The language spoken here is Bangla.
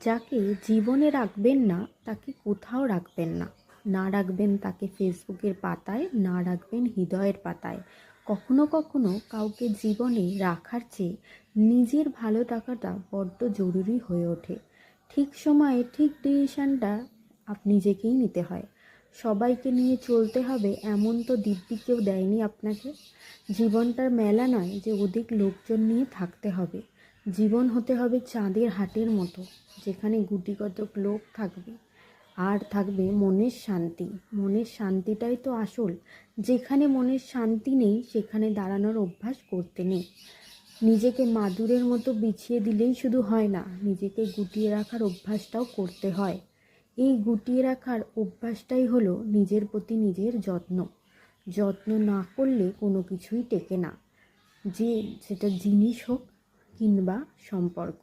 যাকে জীবনে রাখবেন না, তাকে কোথাও রাখবেন না। না রাখবেন তাকে ফেসবুকের পাতায়, না রাখবেন হৃদয়ের পাতায়। কখনো কখনো কাউকে জীবনে রাখার চেয়ে নিজের ভালো থাকাটা বড্ড জরুরি হয়ে ওঠে। ঠিক সময়ে ঠিক ডিসিশানটা আপনি নিজেকেই নিতে হয়। সবাইকে নিয়ে চলতে হবে এমন তো দিব্যি কেউ দেয়নি আপনাকে। জীবনটার মেলা নয় যে অধিক লোকজন নিয়ে থাকতে হবে। জীবন হতে হবে চাঁদের হাটের মতো, যেখানে গুটিকতক লোক থাকবে। আর থাকবে মনের শান্তি। মনের শান্তিটাই তো আসল। যেখানে মনের শান্তি নেই, সেখানে দাঁড়ানোর অভ্যাস করতে নেই। নিজেকে মাদুরের মতো বিছিয়ে দিলেই শুধু হয় না, নিজেকে গুটিয়ে রাখার অভ্যাসটাও করতে হয়। এই গুটিয়ে রাখার অভ্যাসটাই হলো নিজের প্রতি নিজের যত্ন। যত্ন না করলে কোনো কিছুই টেকে না। যে, সেটা জিনিস হোক কিংবা সম্পর্ক।